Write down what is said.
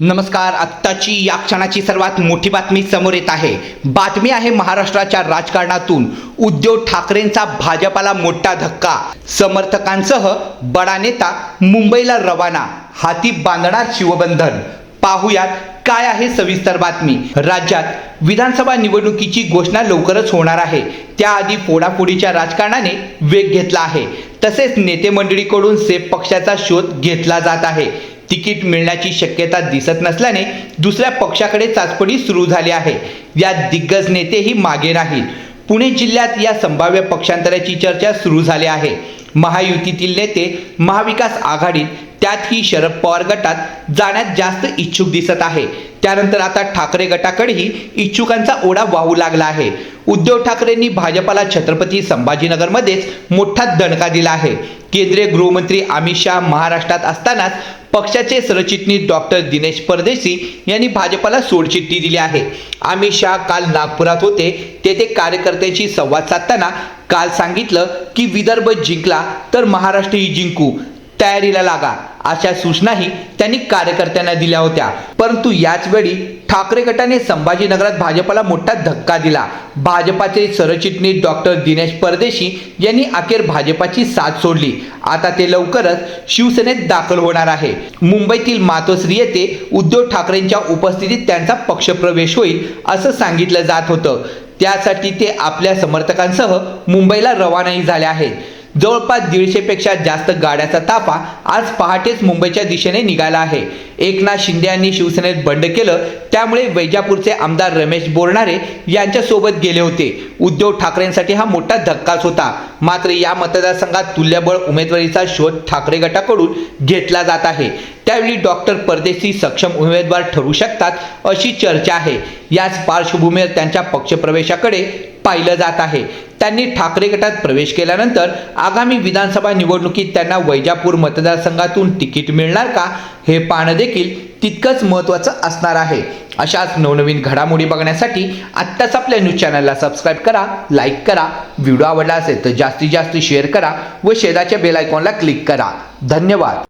नमस्कार आत्ताची या क्षणाची सर्वात मोठी बातमी समोर येत आहे. बातमी आहे महाराष्ट्राच्या राजकारणातून. उद्धव ठाकरेंचा भाजपाला मोठा धक्का. समर्थकांसह बडा नेता मुंबईला रवाना. हाती बांधणार शिवबंधन. पाहुयात काय आहे सविस्तर बातमी. राज्यात विधानसभा निवडणुकीची घोषणा लवकरच होणार आहे. त्याआधी फोडाफोडीच्या राजकारणाने वेग घेतला आहे. तसेच नेते मंडळीकडून सेफ पक्षाचा शोध घेतला जात आहे. तिकीट मिळण्याची शक्यता दिसत नसल्याने दुसऱ्या पक्षाकडे चाचपणी सुरू झाली आहे. या दिग्गज नेतेही मागे राहील पुणे जिल्ह्यात या संभाव्य पक्षांतराची चर्चा सुरू झाली आहे. महायुतीतील नेते महाविकास आघाडीत त्यातही शरद पवार गटात जाण्यात जास्त इच्छुक दिसत आहे. त्यानंतर आता ठाकरे गटाकडेही इच्छुकांचा ओढा वाहू लागला आहे. उद्धव ठाकरेंनी भाजपाला छत्रपती संभाजीनगरमध्येच मोठा दणका दिला आहे. केंद्रीय गृहमंत्री अमित शहा महाराष्ट्रात असतानाच पक्षाचे सरचिटणीस डॉक्टर दिनेश परदेशी यांनी भाजपाला सोडचिठ्ठी दिली आहे. अमित शहा काल नागपुरात होते. तेथे कार्यकर्त्यांशी संवाद साधताना काल सांगितलं की विदर्भ जिंकला तर महाराष्ट्रही जिंकू. तयारीला लागा. अशा सूचनाही त्यांनी कार्यकर्त्यांना दिल्या होत्या. परंतु याच वेळी ठाकरे गटाने संभाजीनगरात भाजपाला मोठा धक्का दिला. भाजपाचे सरचिटणीस डॉक्टर दिनेश परदेशी यांनी अखेर भाजपाची साथ सोडली. आता ते लवकरच शिवसेनेत दाखल होणार आहे. मुंबईतील मातोश्री येथे उद्धव ठाकरेंच्या उपस्थितीत त्यांचा पक्षप्रवेश होईल असं सांगितलं जात होतं. त्यासाठी ते आपल्या समर्थकांसह मुंबईला रवानाही झाले आहेत. जवळपास दीडशेपेक्षा जास्त गाड्याचा ताफा आज पहाटेच मुंबईच्या दिशेने निघाला आहे. एकनाथ शिंदे यांनी शिवसेनेत बंड केलं त्यामुळे वैजापूरचे आमदार रमेश बोरणारे यांच्यासोबत गेले होते. उद्धव ठाकरेंसाठी हा मोठा धक्काच होता. मात्र या मतदारसंघात तुल्यबळ उमेदवारीचा शोध ठाकरे गटाकडून घेतला जात आहे. त्यावेळी डॉक्टर परदेशी सक्षम उमेदवार ठरू शकतात अशी चर्चा आहे. याच पार्श्वभूमीवर त्यांच्या पक्षप्रवेशाकडे पाहिलं जात आहे. त्यांनी ठाकरे गटात प्रवेश केल्यानंतर आगामी विधानसभा निवडणुकीत त्यांना वैजापूर मतदारसंघातून तिकीट मिळणार का हे पाहणं देखील तितकंच महत्त्वाचं असणार आहे. अशाच नवनवीन घडामोडी बघण्यासाठी आत्ताच आपल्या न्यूज चॅनलला सबस्क्राईब करा लाईक करा व्हिडिओ आवडला असेल तर जास्तीत जास्त शेअर करा व शेजारच्या बेलायकॉनला क्लिक करा. धन्यवाद.